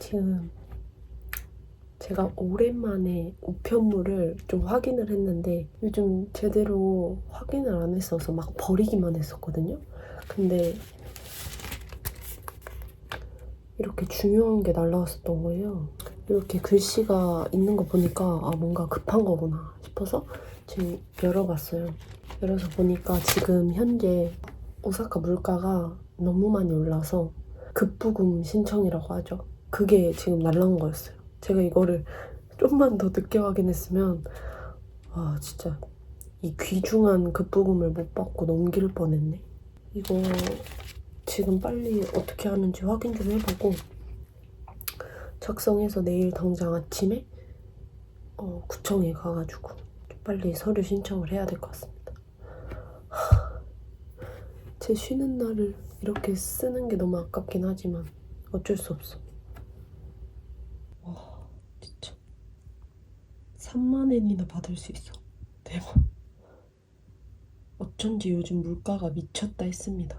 지금 제가 오랜만에 우편물을 좀 확인을 했는데 요즘 제대로 확인을 안 했어서 막 버리기만 했었거든요. 근데 이렇게 중요한 게 날라왔었던 거예요. 이렇게 글씨가 있는 거 보니까 아 뭔가 급한 거구나 싶어서 지금 열어봤어요. 열어서 보니까 지금 현재 오사카 물가가 너무 많이 올라서 급부금 신청이라고 하죠. 그게 지금 날라온 거였어요. 제가 이거를 좀만 더 늦게 확인했으면 아 진짜 이 귀중한 급부금을 못 받고 넘길 뻔했네. 이거 지금 빨리 어떻게 하는지 확인 좀 해보고 작성해서 내일 당장 아침에 어, 구청에 가가지고 빨리 서류 신청을 해야 될 것 같습니다. 하, 제 쉬는 날을 이렇게 쓰는 게 너무 아깝긴 하지만 어쩔 수 없어. 와 진짜 3만 엔이나 받을 수 있어. 대박. 어쩐지 요즘 물가가 미쳤다 했습니다.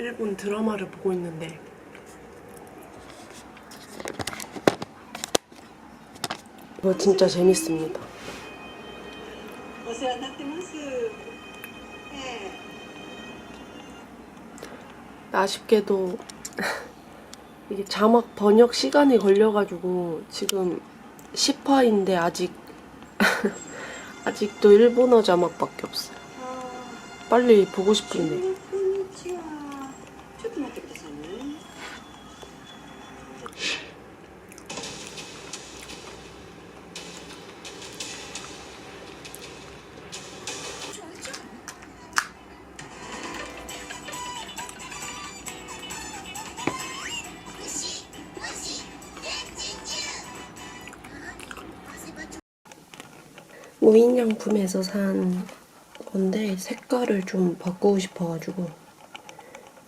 일본 드라마를 보고 있는데 이거 진짜 재밌습니다. 아쉽게도 이게 자막 번역 시간이 걸려가지고 지금 10화인데 아직 아직도 일본어 자막밖에 없어요. 빨리 보고 싶은데. 무인양품에서 산 건데 색깔을 좀 바꾸고 싶어가지고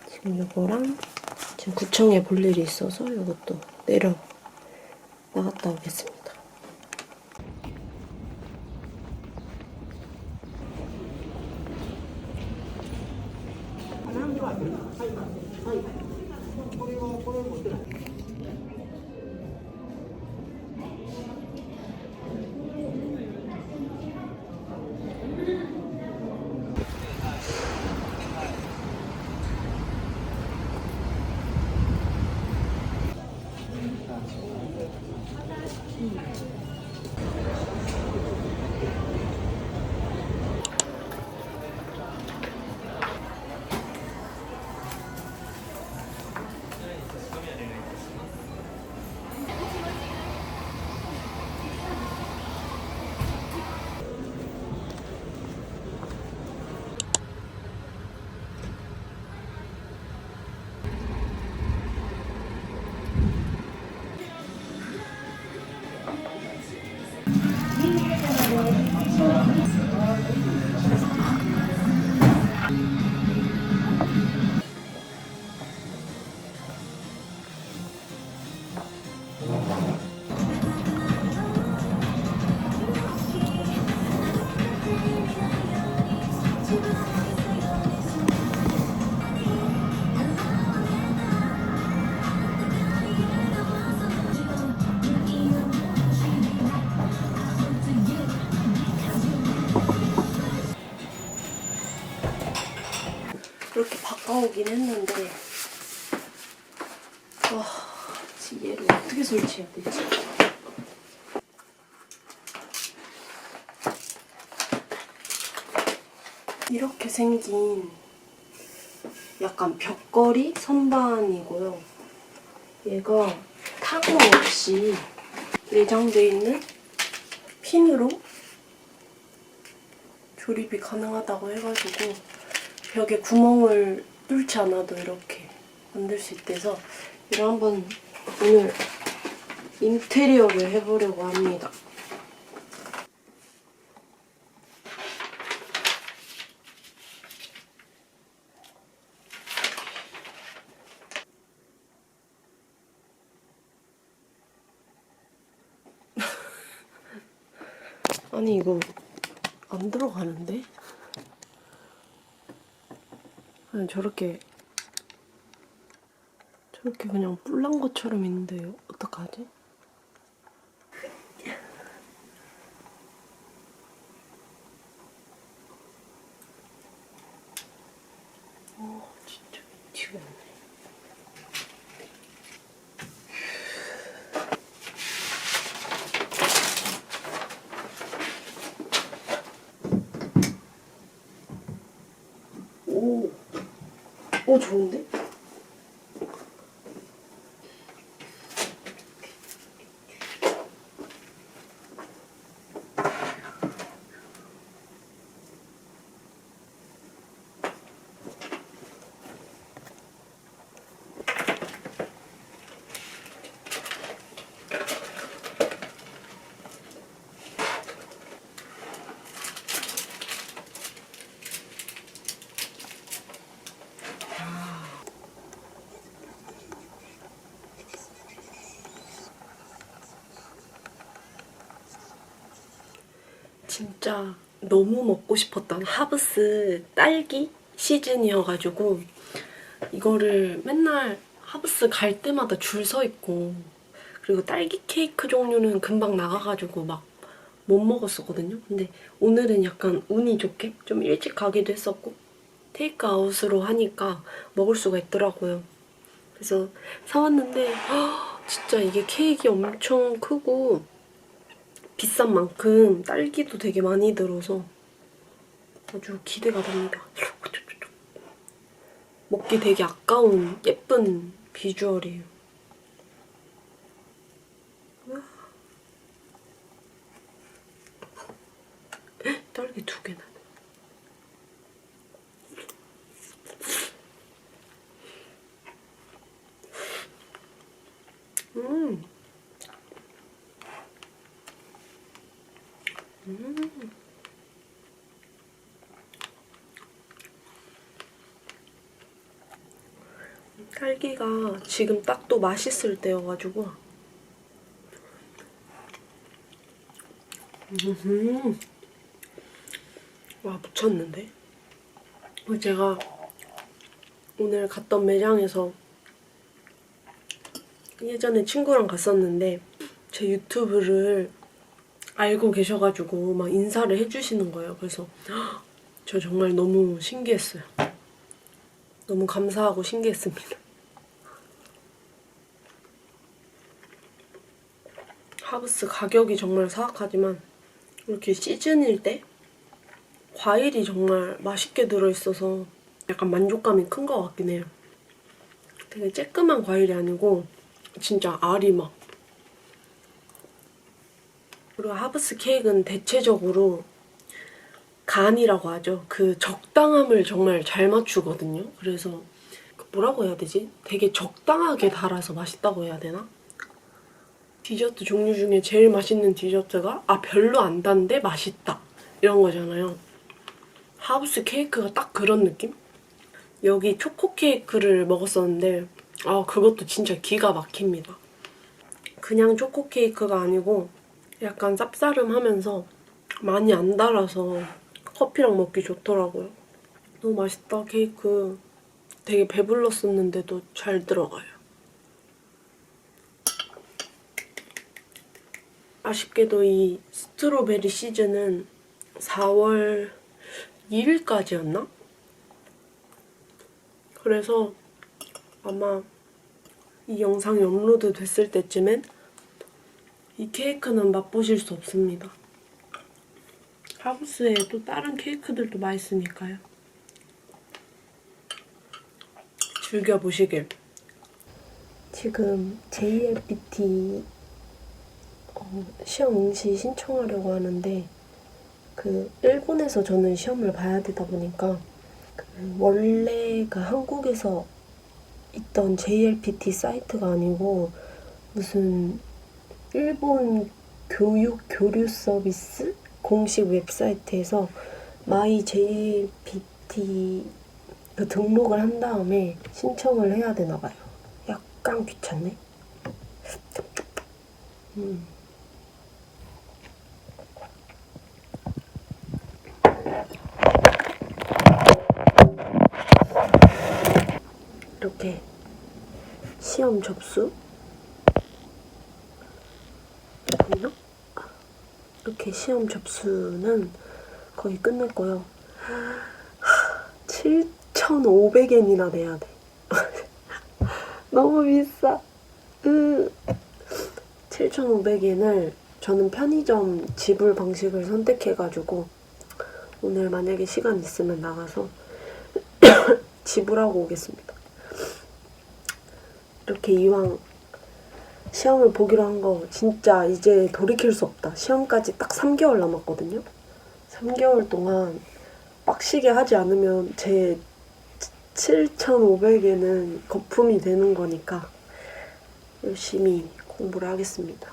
지금 이거랑 지금 구청에 볼 일이 있어서 이것도 내려 나갔다 오겠습니다. 바꿔오긴 했는데 와 지금 얘를 어떻게 설치해야 되지? 이렇게 생긴 약간 벽걸이 선반이고요. 얘가 타공 없이 내장되어 있는 핀으로 조립이 가능하다고 해가지고 벽에 구멍을 뚫지 않아도 이렇게 만들 수 있대서 이걸 한번 오늘 인테리어를 해보려고 합니다. 아니 이거 안 들어가는데? 아니 저렇게 저렇게 그냥 뿔난 것처럼 있는데 어떡하지? 어 진짜 미치겠네 오, 오 좋은데? 진짜 너무 먹고 싶었던 하브스 딸기 시즌이어가지고 이거를 맨날 하브스 갈 때마다 줄 서 있고 그리고 딸기 케이크 종류는 금방 나가가지고 막 못 먹었었거든요. 근데 오늘은 약간 운이 좋게 좀 일찍 가기도 했었고 테이크아웃으로 하니까 먹을 수가 있더라고요. 그래서 사왔는데 헉, 진짜 이게 케이크 엄청 크고 비싼 만큼 딸기도 되게 많이 들어서 아주 기대가 됩니다. 먹기 되게 아까운 예쁜 비주얼이에요. 우와. 헉, 딸기 두 개나. 음. 딸기가 지금 딱 또 맛있을 때여가지고 음. 와 미쳤는데 어, 제가 오늘 갔던 매장에서 예전에 친구랑 갔었는데 제 유튜브를 알고 계셔가지고 막 인사를 해주시는 거예요. 그래서 헉, 저 정말 너무 신기했어요. 너무 감사하고 신기했습니다. 하브스 가격이 정말 사악하지만 이렇게 시즌일 때 과일이 정말 맛있게 들어있어서 약간 만족감이 큰 것 같긴 해요. 되게 쬐끄만 과일이 아니고 진짜 알이 막 그리고 하브스 케이크는 대체적으로 간이라고 하죠. 그 적당함을 정말 잘 맞추거든요. 그래서 그 뭐라고 해야 되지? 되게 적당하게 달아서 맛있다고 해야 되나? 디저트 종류 중에 제일 맛있는 디저트가 아 별로 안 단데 맛있다 이런 거잖아요. 하우스 케이크가 딱 그런 느낌? 여기 초코 케이크를 먹었었는데 아 그것도 진짜 기가 막힙니다. 그냥 초코 케이크가 아니고 약간 쌉싸름하면서 많이 안 달아서 커피랑 먹기 좋더라고요. 너무 맛있다 케이크. 되게 배불렀었는데도 잘 들어가요. 아쉽게도 이 스트로베리 시즌은 4월 2일까지였나? 그래서 아마 이 영상이 업로드 됐을 때쯤엔 이 케이크는 맛보실 수 없습니다. 하우스에 또 다른 케이크들도 맛있으니까요. 즐겨보시길. 지금 JLPT 어, 시험 응시 신청하려고 하는데 그 일본에서 저는 시험을 봐야 되다 보니까 그 원래가 한국에서 있던 JLPT 사이트가 아니고 무슨 일본 교육 교류 서비스 공식 웹사이트에서 마이 JLPT 그 등록을 한 다음에 신청을 해야 되나 봐요. 약간 귀찮네. 음. 이렇게 시험 접수? 이렇게 시험 접수는 거의 끝냈고요. 7,500엔이나 내야 돼. 너무 비싸. 으. 7,500엔을 저는 편의점 지불 방식을 선택해가지고 오늘 만약에 시간 있으면 나가서 지불하고 오겠습니다. 이렇게 이왕 시험을 보기로 한 거 진짜 이제 돌이킬 수 없다. 시험까지 딱 3개월 남았거든요. 3개월 동안 빡시게 하지 않으면 제 7,500에는 거품이 되는 거니까 열심히 공부를 하겠습니다.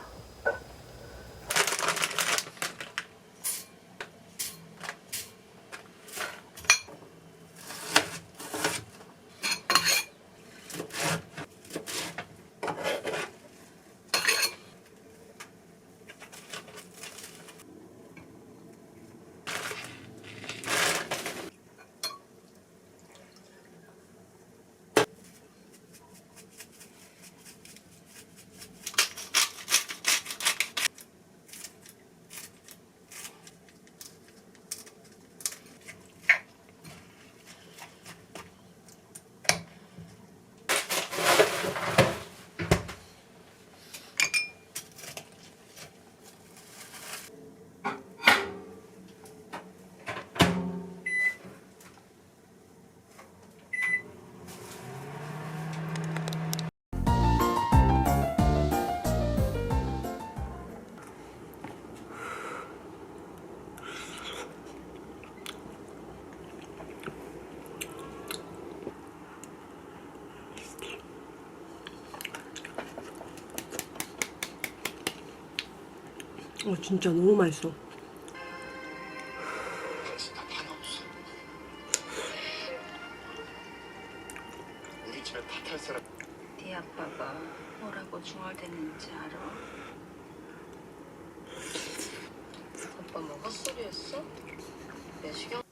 어, 진짜 너무 맛있어. 네 아빠가 뭐라고 중얼댔는지 알아? 아빠 뭐 헛소리 했어? 내시경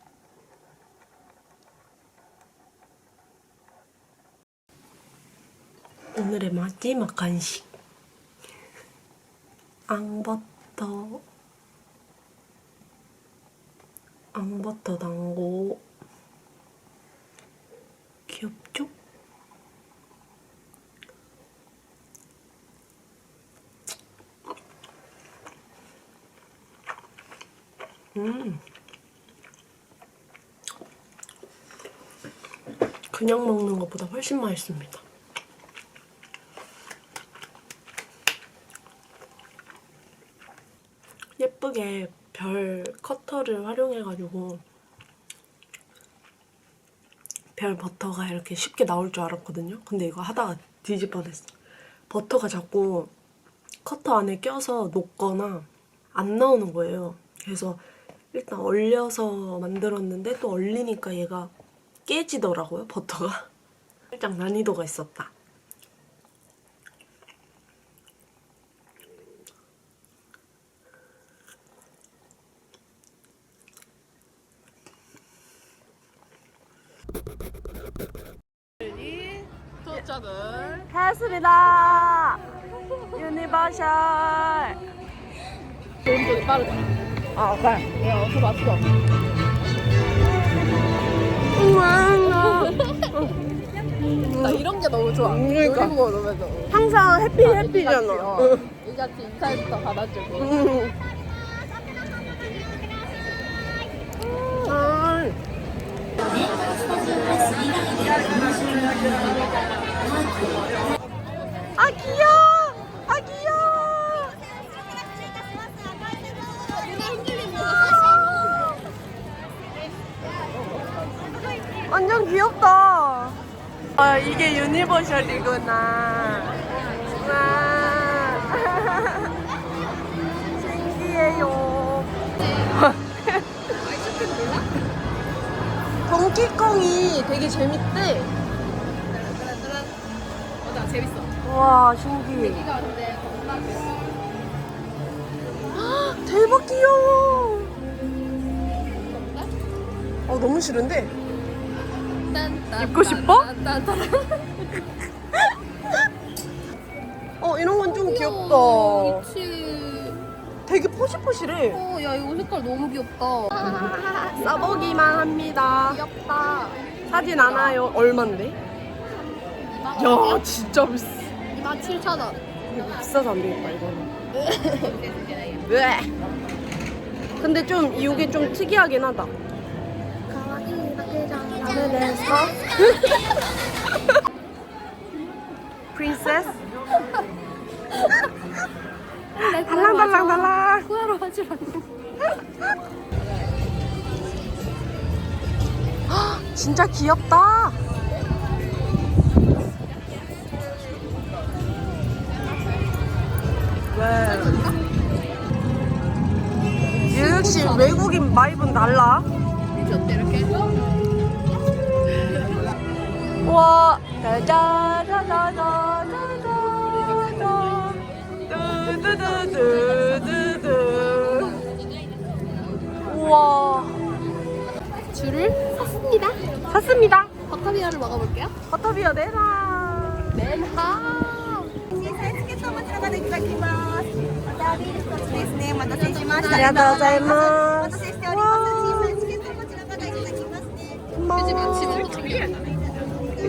오늘의 마지막 간식. 앙버터. 앙버터 당고. 귀엽죠? 음. 그냥 먹는 것보다 훨씬 맛있습니다. 예쁘게 별 커터를 활용해가지고 별 버터가 이렇게 쉽게 나올 줄 알았거든요. 근데 이거 하다가 뻔했어. 버터가 자꾸 커터 안에 껴서 녹거나 안 나오는 거예요. 그래서 일단 얼려서 만들었는데 또 얼리니까 얘가 깨지더라고요, 버터가. 살짝 난이도가 있었다. 오른쪽이 빠르다. 아. 야, 어서 봤어. 하니까 너무 좋아. 그러니까. 놀이공원 오면 너무. 항상 해피 해피잖아. 어. 이 같이 인사부터 받아주고. 음. 아. 아 버셜이구나. 와. 신기해요. 동키콩이 되게 재밌대. 맞아, 재밌어. 와 신기해. 겁나 대박 귀여워. 어 너무 싫은데. 입고 싶어? 어 이런 건 좀 귀엽다. 그치. 되게 포시포시해. 어, 야, 이거 색깔 너무 귀엽다. 써보기만 합니다. 귀엽다. 사진 안 와요. 얼만데? 야 진짜 비싸. 27,000원. 비싸서 안 되겠다 이거는. 왜? 근데 좀 이게 좀 특이하긴 하다. 그래서 프린세스 달랑달랑달랑 후회로 하지 마. 진짜 귀엽다. 왜? 역시 외국인 마이브는 달라. 이렇게? 와, 다다다다다 드드드드 우와. 줄을 샀습니다. 샀습니다. 버터비어를 먹어볼게요. 버터비어 내놔. 내놔.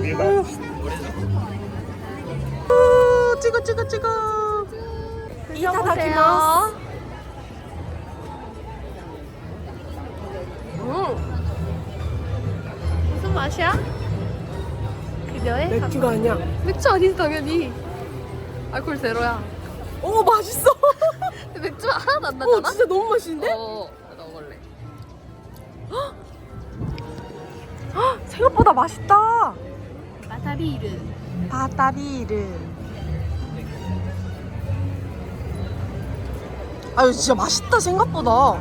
음. 오, 찍어 찍어 찍어 이타다키마스. 음, 무슨 맛이야? 그녀의 맥주가 아니야. 맥주 아니지 당연히 알콜 제로야 오 맛있어. 근데 맥주 하나도 안어 나잖아? 진짜 너무 맛있는데? 어 나 먹을래 헉, 생각보다 맛있다. 마타비르 바타비르. 아유 진짜 맛있다 생각보다.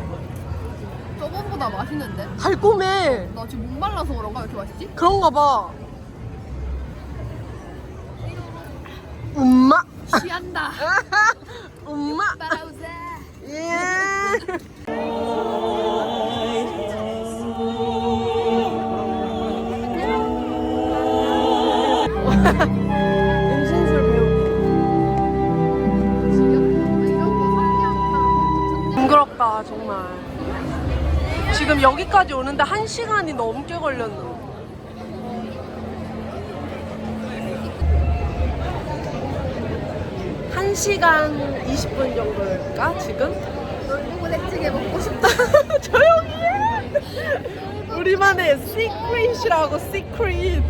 저번보다 맛있는데? 달콤해. 나 지금 목 말라서 그런가 왜 이렇게 맛있지? 그런가 봐. 엄마. 취한다 엄마. 따라오자 예. 지금 여기까지 오는데 한 시간이 넘게 걸렸는데. 한 시간 20분 정도일까 지금? 놀부대찌개 먹고 싶다 조용히 해! 우리만의 시크릿이라고 시크릿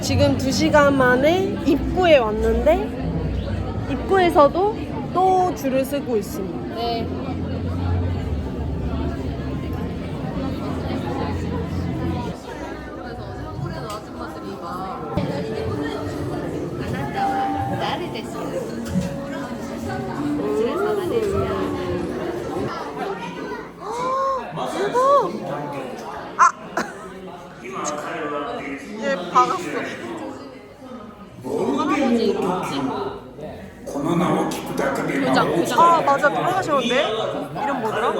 지금 2시간 만에 입구에 왔는데 입구에서도 또 줄을 서고 있습니다 네 교장, 교장. 아 맞아 돌아가셨는데 이름 뭐더라?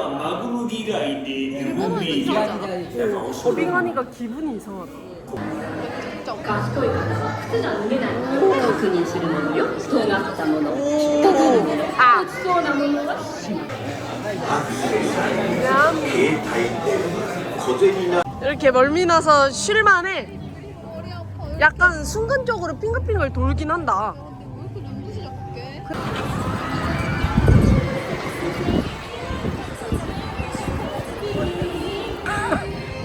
일본어 이상하잖아. 더빙하니까 기분이 이상하다. 아, 이렇게 멀미 나서 쉴만해. 약간 순간적으로 핑글핑글 돌긴 한다. 왜 이렇게 눈부시게?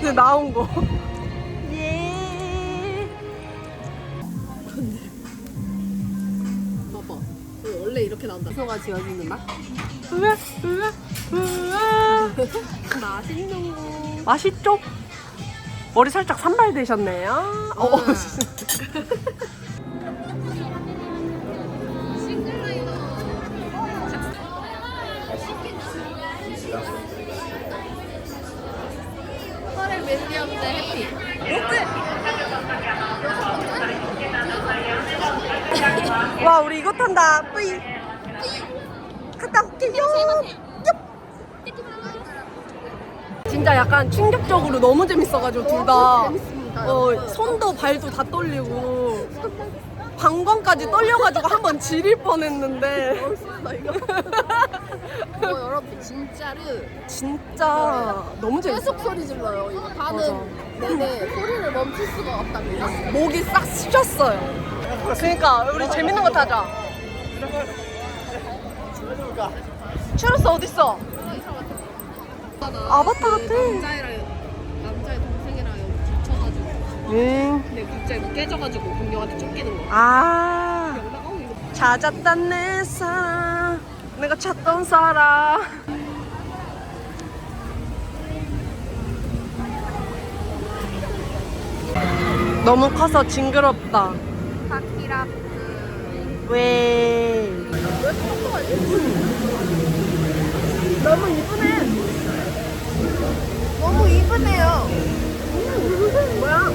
근데 나온 거. 예. 봐봐. 이거 원래 이렇게 나온다. 소가 지어지는 맛? 으아, 으아, 으아. 맛있는 거. 맛있죠? 머리 살짝 산발 되셨네요. 어, 혈액 밀리언 대 해피. 와, 우리 이거 탄다. 뿌이. 갔다 올게요. 얍. 진짜 약간 충격적으로 너무 재밌어가지고 둘 다. 어, 손도 발도 다 떨리고 방광까지 떨려가지고 한 번 지릴 뻔했는데 어, 여러분 진짜로 진짜 너무 재밌어. 계속 소리 질러요. 이거. 가는 내내 소리를 멈출 수가 없답니다. 목이 싹 쑤셨어요. 그러니까 우리 재밌는 거 타자. 추러스 어딨어? 아바타 같아. 남자애랑 남자애 동생이랑 여기 붙여가지고 응. 근데 갑자기 뭐 깨져가지고 공룡한테 쫓기는 거. 아. 연락 어 이거 내 사랑. 내가 찾던 사람. 너무 커서 징그럽다. 파키라프. 왜? 너무 이쁘네. 너무 이쁘네요. 뭐야?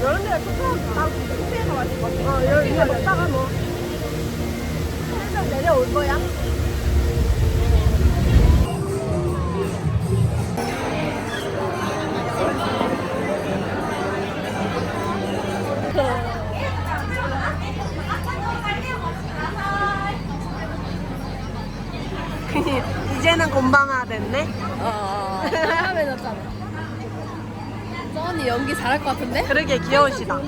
이런 데가 맛있을 것 같아. 어, 여기 이거 먹다가 뭐. 살짝 내려올 거야. 이제는 곰방아 됐네. 어. 하면졌잖아. 저 언니 연기 잘할 것 같은데? 그러게 귀여우시다.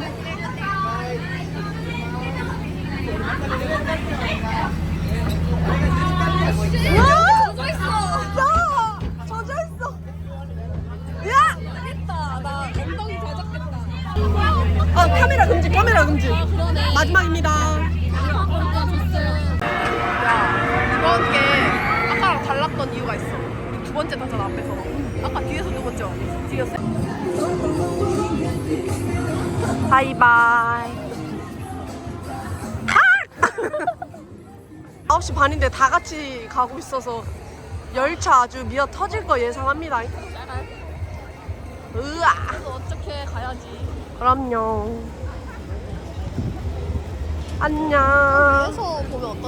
마지막입니다. 이번 게 아까랑 달랐던 이유가 있어. 두 번째 타잖아, 앞에서. 아까 뒤에서 두 번째. 뒤였어? 바이바이. 아! 9시 반인데 다 같이 가고 있어서 열차 아주 미어 터질 거 예상합니다. 으아! 어떻게 가야지. 그럼요. 안녕. 그래서 보면 어떤